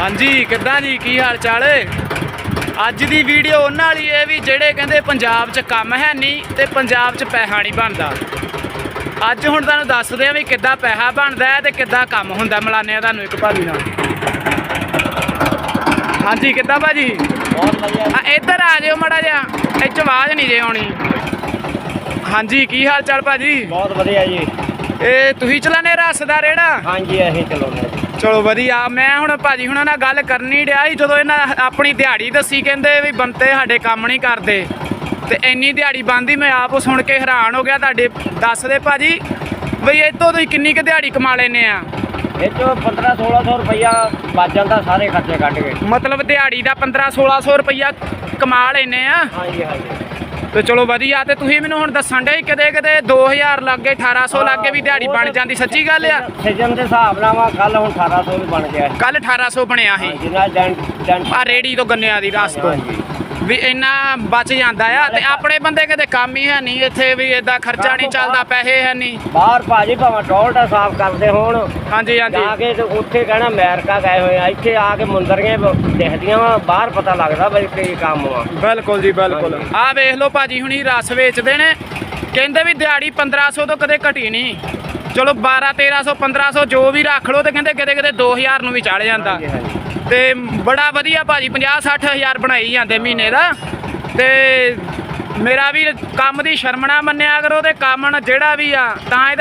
ਹਾਂਜੀ ਕਿੱਦਾਂ ਜੀ? ਕੀ ਹਾਲ ਚਾਲ ਅੱਜ ਦੀ ਵੀਡੀਓ ਉਹਨਾਂ ਵਾਲੀ ਇਹ ਵੀ ਜਿਹੜੇ ਕਹਿੰਦੇ ਪੰਜਾਬ 'ਚ ਕੰਮ ਹੈ ਨਹੀਂ ਤੇ ਪੰਜਾਬ 'ਚ ਪੈਸਾ ਨਹੀਂ ਬਣਦਾ। ਅੱਜ ਹੁਣ ਤੁਹਾਨੂੰ ਦੱਸਦੇ ਆ ਵੀ ਕਿੱਦਾਂ ਪੈਸਾ ਬਣਦਾ ਹੈ ਤੇ ਕਿੱਦਾਂ ਕੰਮ ਹੁੰਦਾ। ਮਿਲਾਨੇ ਆ ਤੁਹਾਨੂੰ ਇੱਕ ਭਾਜੀ ਨਾਲ। ਹਾਂਜੀ ਕਿੱਦਾਂ ਭਾਜੀ? ਬਹੁਤ ਵਧੀਆ। ਆ ਇੱਧਰ ਆ ਜਿਓ ਮੜਾ ਜਿਹਾ। ਇੱਥੇ ਆਵਾਜ਼ ਨਹੀਂ ਜੇ ਆਉਣੀ। ਹਾਂਜੀ ਕੀ ਹਾਲ ਚਾਲ ਭਾਜੀ? ਬਹੁਤ ਵਧੀਆ ਜੀ। ਇਹ ਤੁਸੀਂ ਚਲਾਨੇ ਰਸ ਦਾ ਰੇੜਾ? ਹਾਂਜੀ ਅਸੀਂ ਚਲਾਉਂਦੇ ਹਾਂ। ਚਲੋ ਵਧੀਆ ਮੈਂ ਹੁਣ ਭਾਜੀ ਹੁਣਾਂ ਨਾਲ ਗੱਲ ਕਰਨੀ ਡਿਆ ਸੀ ਜਦੋਂ ਇਹਨਾਂ ਆਪਣੀ ਦਿਹਾੜੀ ਦੱਸੀ ਕਹਿੰਦੇ ਵੀ ਬੰਤੇ ਸਾਡੇ ਕੰਮ ਨਹੀਂ ਕਰਦੇ। ਤੇ ਇੰਨੀ ਦਿਹਾੜੀ ਬੰਦੀ ਮੈਂ ਆਪ ਸੁਣ ਕੇ ਹੈਰਾਨ ਹੋ ਗਿਆ ਤੁਹਾਡੇ ਦੱਸਦੇ ਭਾਜੀ ਬਈ ਇੱਥੋਂ ਤੁਸੀਂ ਕਿੰਨੀ ਕੁ ਦਿਹਾੜੀ ਕਮਾ ਲੈਨੇ ਆ? ਇਹ ਚੋਂ 15 1600 ਰੁਪਈਆ ਬਚ ਜਾਂਦਾ ਸਾਰੇ ਖਰਚੇ ਕੱਢ ਕੇ। ਮਤਲਬ ਦਿਹਾੜੀ ਦਾ 15 1600 ਰੁਪਈਆ ਕਮਾ ਲੈਨੇ ਆ? ਹਾਂਜੀ ਹਾਂਜੀ। ਤੇ ਚਲੋ ਵਧੀਆ ਤੇ ਤੁਸੀਂ ਮੈਨੂੰ ਹੁਣ ਦੱਸਣ ਦੇ ਕਿਤੇ ਕਿਤੇ 2000 ਲੱਗੇ 1800 ਲੱਗੇ ਵੀ ਦਿਹਾੜੀ ਬਣ ਜਾਂਦੀ ਸੱਚੀ ਗੱਲ ਆ? ਸੀਜ਼ਨ ਦੇ ਹਿਸਾਬ ਨਾਲ ਵਾ ਕੱਲ ਹੁਣ 1800 ਵੀ ਬਣ ਗਿਆ। ਕੱਲ 1800 ਬਣਿਆ ਸੀ। ਜਨ ਜਨ ਆ ਰੇੜੀ ਤੋਂ ਗੰਨਿਆਂ ਦੀ ਰਸ ਤੋਂ ਵੀ ਇੰਨਾ ਬਚ ਜਾਂਦਾ ਆ ਤੇ ਆਪਣੇ ਬੰਦੇ ਕਿਤੇ ਕੰਮ ਹੀ ਹੈ ਨਹੀਂ ਇੱਥੇ ਵੀ ਇਦਾਂ ਖਰਚਾ ਨਹੀਂ ਚੱਲਦਾ ਪੈਸੇ ਹੈ ਨਹੀਂ। ਬਾਹਰ ਭਾਜੀ ਭਾਵੇਂ ਟੋਲਟਾ ਸਾਫ਼ ਕਰਦੇ ਹੋਣ। ਹਾਂਜੀ ਹਾਂਜੀ। ਜਾ ਕੇ ਤੇ ਉੱਥੇ ਕਹਿਣਾ ਅਮਰੀਕਾ ਗਏ ਹੋਏ ਆ ਇੱਥੇ ਆ ਕੇ ਮੁੰਦਰੀਆਂ ਦਿਖਦੀਆਂ ਵਾ ਬਾਹਰ ਪਤਾ ਲੱਗਦਾ ਬਈ ਕੀ ਕੰਮ ਵਾ ਬਿਲਕੁਲ ਜੀ ਬਿਲਕੁਲ। ਆਹ ਵੇਖ ਲਓ ਭਾਜੀ ਹੁਣੀ ਰਸ ਵੇਚਦੇ ਨੇ। ਕਹਿੰਦੇ ਵੀ ਦਿਹਾੜੀ 1500 ਤੋਂ ਕਦੇ ਘਟੀ ਨਹੀਂ। ਚਲੋ 12 1300 1500 ਜੋ ਵੀ ਰੱਖ ਲਓ ਤੇ ਕਹਿੰਦੇ ਕਿਤੇ ਕਿਤੇ 2000 ਨੂੰ ਵੀ ਚੜ ਜਾਂਦਾ। ਤੇ ਬੜਾ ਵਧੀਆ ਭਾਜੀ 50 60000 ਬਣਾਈ ਜਾਂਦੇ ਮਹੀਨੇ ਦਾ। ਤੇ ਮੇਰਾ ਵੀ ਕੰਮ ਦੀ ਸ਼ਰਮ ਨਾ ਮੰਨਿਆ ਕਰੋ ਤੇ ਕੰਮ ਜਿਹੜਾ ਵੀ ਆ ਤਾਂ ਇਹਦਾ